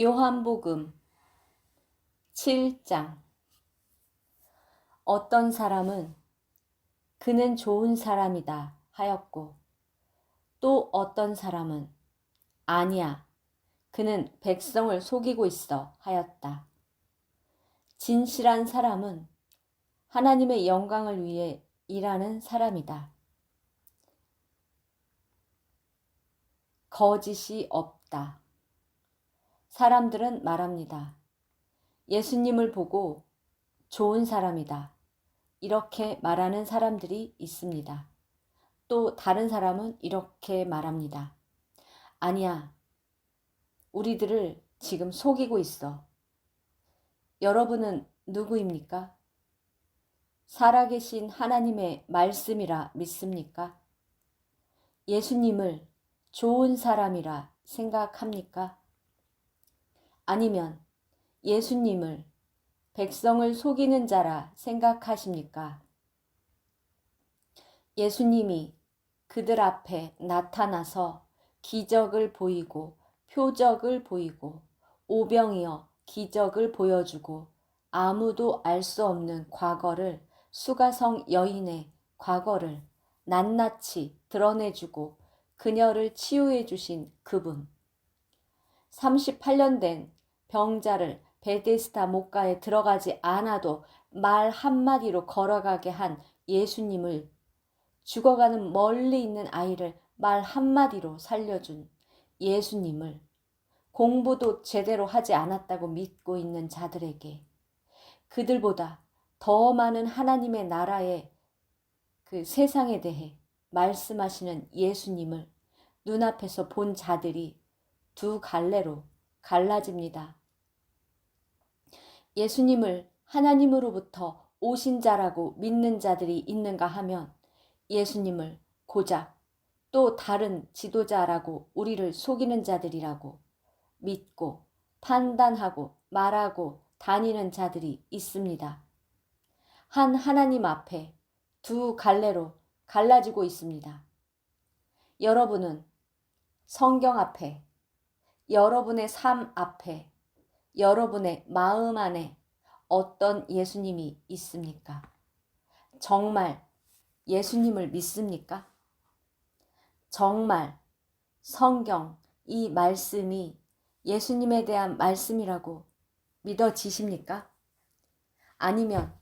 요한복음 7장 어떤 사람은 그는 좋은 사람이다 하였고 또 어떤 사람은 아니야 그는 백성을 속이고 있어 하였다. 진실한 사람은 하나님의 영광을 위해 일하는 사람이다. 거짓이 없다. 사람들은 말합니다. 예수님을 보고 좋은 사람이다. 이렇게 말하는 사람들이 있습니다. 또 다른 사람은 이렇게 말합니다. 아니야. 우리들을 지금 속이고 있어. 여러분은 누구입니까? 살아계신 하나님의 말씀이라 믿습니까? 예수님을 좋은 사람이라 생각합니까? 아니면 예수님을 백성을 속이는 자라 생각하십니까? 예수님이 그들 앞에 나타나서 기적을 보이고 표적을 보이고 오병이어 기적을 보여주고 아무도 알 수 없는 과거를 수가성 여인의 과거를 낱낱이 드러내주고 그녀를 치유해 주신 그분. 38년 된 병자를 베데스다 목가에 들어가지 않아도 말 한마디로 걸어가게 한 예수님을 죽어가는 멀리 있는 아이를 말 한마디로 살려준 예수님을 공부도 제대로 하지 않았다고 믿고 있는 자들에게 그들보다 더 많은 하나님의 나라의 그 세상에 대해 말씀하시는 예수님을 눈앞에서 본 자들이 두 갈래로 갈라집니다. 예수님을 하나님으로부터 오신 자라고 믿는 자들이 있는가 하면 예수님을 고작 또 다른 지도자라고 우리를 속이는 자들이라고 믿고 판단하고 말하고 다니는 자들이 있습니다. 한 하나님 앞에 두 갈래로 갈라지고 있습니다. 여러분은 성경 앞에, 여러분의 삶 앞에, 여러분의 마음 안에 어떤 예수님이 있습니까? 정말 예수님을 믿습니까? 정말 성경 이 말씀이 예수님에 대한 말씀이라고 믿어지십니까? 아니면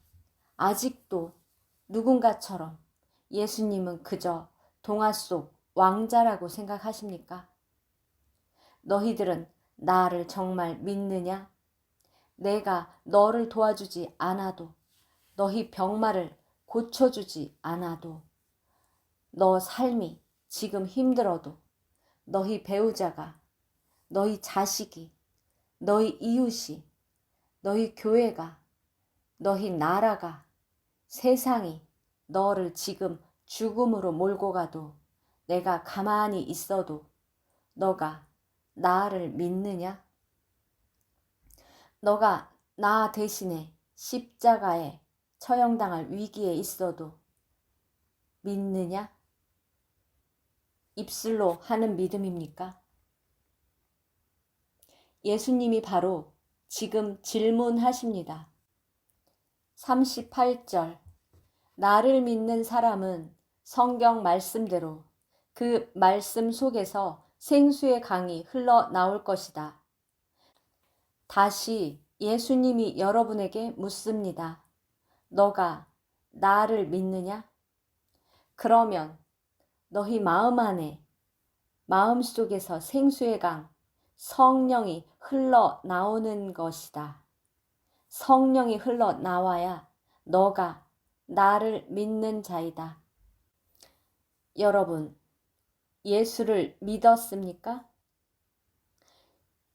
아직도 누군가처럼 예수님은 그저 동화 속 왕자라고 생각하십니까? 너희들은 나를 정말 믿느냐? 내가 너를 도와주지 않아도 너희 병마를 고쳐주지 않아도 너 삶이 지금 힘들어도 너희 배우자가 너희 자식이 너희 이웃이 너희 교회가 너희 나라가 세상이 너를 지금 죽음으로 몰고 가도 내가 가만히 있어도 너가 나를 믿느냐? 너가 나 대신에 십자가에 처형당할 위기에 있어도 믿느냐? 입술로 하는 믿음입니까? 예수님이 바로 지금 질문하십니다. 38절. 나를 믿는 사람은 성경 말씀대로 그 말씀 속에서 생수의 강이 흘러 나올 것이다. 다시 예수님이 여러분에게 묻습니다. 너가 나를 믿느냐? 그러면 너희 마음 안에 마음 속에서 생수의 강 성령이 흘러 나오는 것이다. 성령이 흘러 나와야 너가 나를 믿는 자이다. 여러분, 예수를 믿었습니까?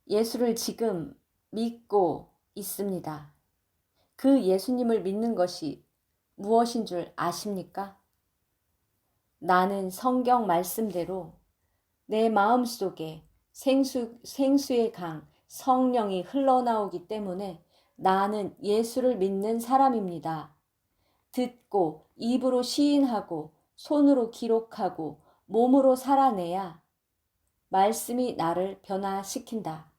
예수를 지금 믿고 있습니다. 그 예수님을 믿는 것이 무엇인 줄 아십니까? 나는 성경 말씀대로 내 마음 속에 생수, 생수의 강, 성령이 흘러나오기 때문에 나는 예수를 믿는 사람입니다. 듣고 입으로 시인하고 손으로 기록하고 몸으로 살아내야 말씀이 나를 변화시킨다.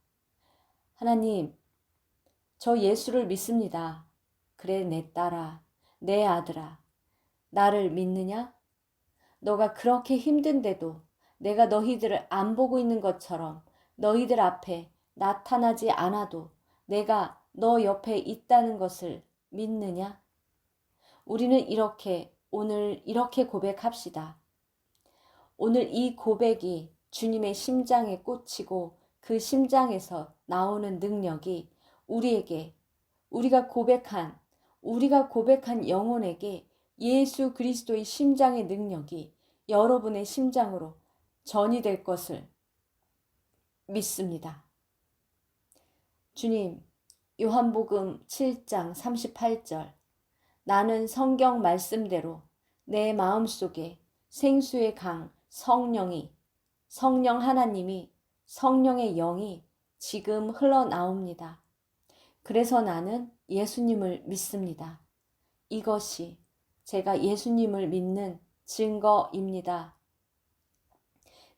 하나님, 저 예수를 믿습니다. 그래, 내 딸아, 내 아들아, 나를 믿느냐? 너가 그렇게 힘든데도 내가 너희들을 안 보고 있는 것처럼 너희들 앞에 나타나지 않아도 내가 너 옆에 있다는 것을 믿느냐? 우리는 이렇게 오늘 이렇게 고백합시다. 오늘 이 고백이 주님의 심장에 꽂히고 그 심장에서 나오는 능력이 우리에게 우리가 고백한 우리가 고백한 영혼에게 예수 그리스도의 심장의 능력이 여러분의 심장으로 전이 될 것을 믿습니다. 주님, 요한복음 7장 38절 나는 성경 말씀대로 내 마음속에 생수의 강 성령이 성령 하나님이 성령의 영이 지금 흘러나옵니다. 그래서 나는 예수님을 믿습니다. 이것이 제가 예수님을 믿는 증거입니다.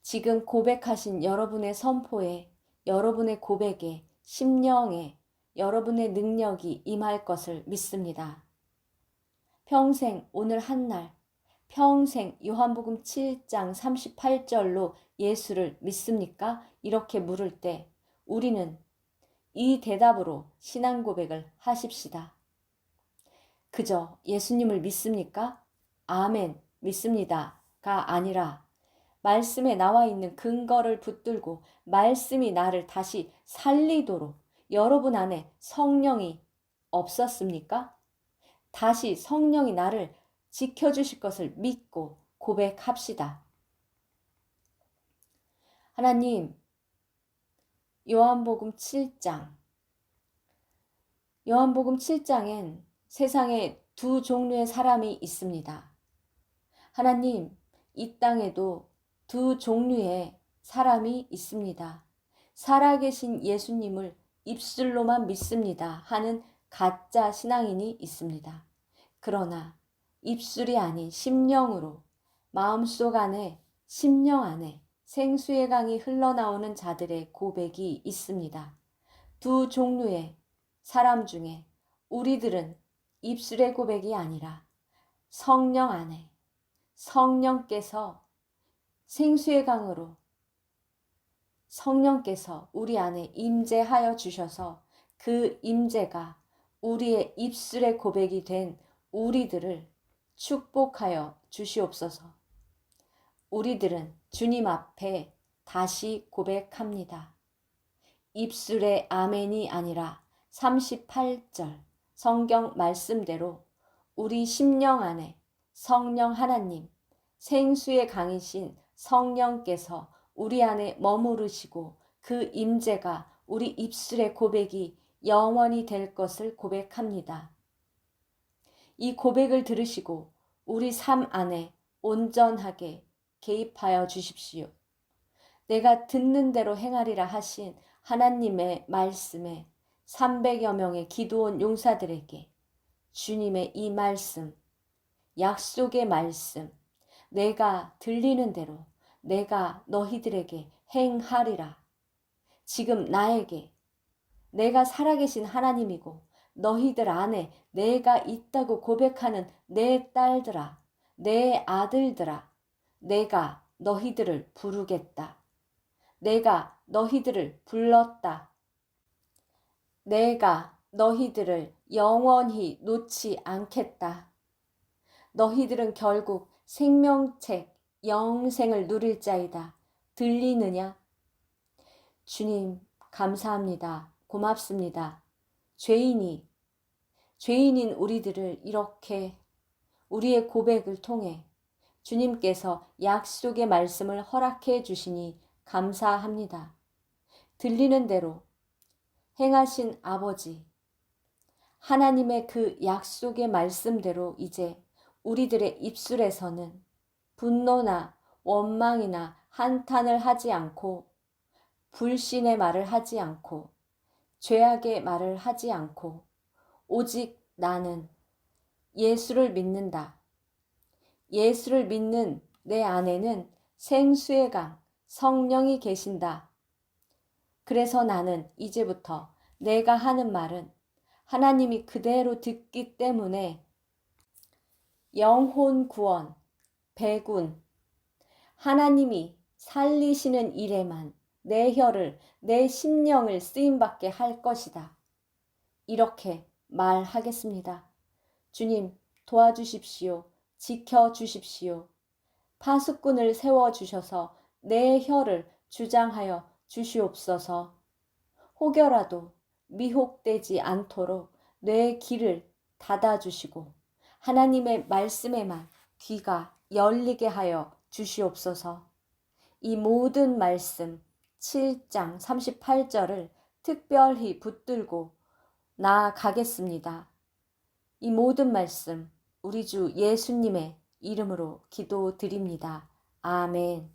지금 고백하신 여러분의 선포에, 여러분의 고백에, 심령에, 여러분의 능력이 임할 것을 믿습니다. 평생, 오늘 한 날, 평생 요한복음 7장 38절로 예수를 믿습니까? 이렇게 물을 때 우리는 이 대답으로 신앙 고백을 하십시다. 그저 예수님을 믿습니까? 아멘, 믿습니다가 아니라 말씀에 나와 있는 근거를 붙들고 말씀이 나를 다시 살리도록 여러분 안에 성령이 없었습니까? 다시 성령이 나를 지켜주실 것을 믿고 고백합시다. 하나님, 요한복음 7장. 요한복음 7장엔 세상에 두 종류의 사람이 있습니다. 하나님, 이 땅에도 두 종류의 사람이 있습니다. 살아계신 예수님을 입술로만 믿습니다 하는 가짜 신앙인이 있습니다. 그러나 입술이 아닌 심령으로 마음속 안에 심령 안에 생수의 강이 흘러나오는 자들의 고백이 있습니다. 두 종류의 사람 중에 우리들은 입술의 고백이 아니라 성령 안에 성령께서 생수의 강으로 성령께서 우리 안에 임재하여 주셔서 그 임재가 우리의 입술의 고백이 된 우리들을 축복하여 주시옵소서. 우리들은 주님 앞에 다시 고백합니다. 입술의 아멘이 아니라 38절 성경 말씀대로 우리 심령 안에 성령 하나님, 생수의 강이신 성령께서 우리 안에 머무르시고 그 임재가 우리 입술의 고백이 영원히 될 것을 고백합니다. 이 고백을 들으시고 우리 삶 안에 온전하게 개입하여 주십시오. 내가 듣는 대로 행하리라 하신 하나님의 말씀에 300여 명의 기도원 용사들에게 주님의 이 말씀, 약속의 말씀, 내가 들리는 대로 내가 너희들에게 행하리라. 지금 나에게 내가 살아계신 하나님이고 너희들 안에 내가 있다고 고백하는 내 딸들아, 내 아들들아, 내가 너희들을 부르겠다. 내가 너희들을 불렀다. 내가 너희들을 영원히 놓지 않겠다. 너희들은 결국 생명책 영생을 누릴 자이다. 들리느냐? 주님, 감사합니다. 고맙습니다. 죄인이, 죄인인 우리들을 이렇게 우리의 고백을 통해 주님께서 약속의 말씀을 허락해 주시니 감사합니다. 들리는 대로 행하신 아버지, 하나님의 그 약속의 말씀대로 이제 우리들의 입술에서는 분노나 원망이나 한탄을 하지 않고 불신의 말을 하지 않고 죄악의 말을 하지 않고 오직 나는 예수를 믿는다. 예수를 믿는 내 안에는 생수의 강, 성령이 계신다. 그래서 나는 이제부터 내가 하는 말은 하나님이 그대로 듣기 때문에 영혼 구원, 배군, 하나님이 살리시는 일에만 내 혀를, 내 심령을 쓰임받게 할 것이다. 이렇게 말하겠습니다. 주님, 도와주십시오. 지켜주십시오. 파수꾼을 세워주셔서 내 혀를 주장하여 주시옵소서. 혹여라도 미혹되지 않도록 내 귀를 닫아주시고 하나님의 말씀에만 귀가 열리게 하여 주시옵소서. 이 모든 말씀 7장 38절을 특별히 붙들고 나아가겠습니다. 이 모든 말씀 우리 주 예수님의 이름으로 기도드립니다. 아멘.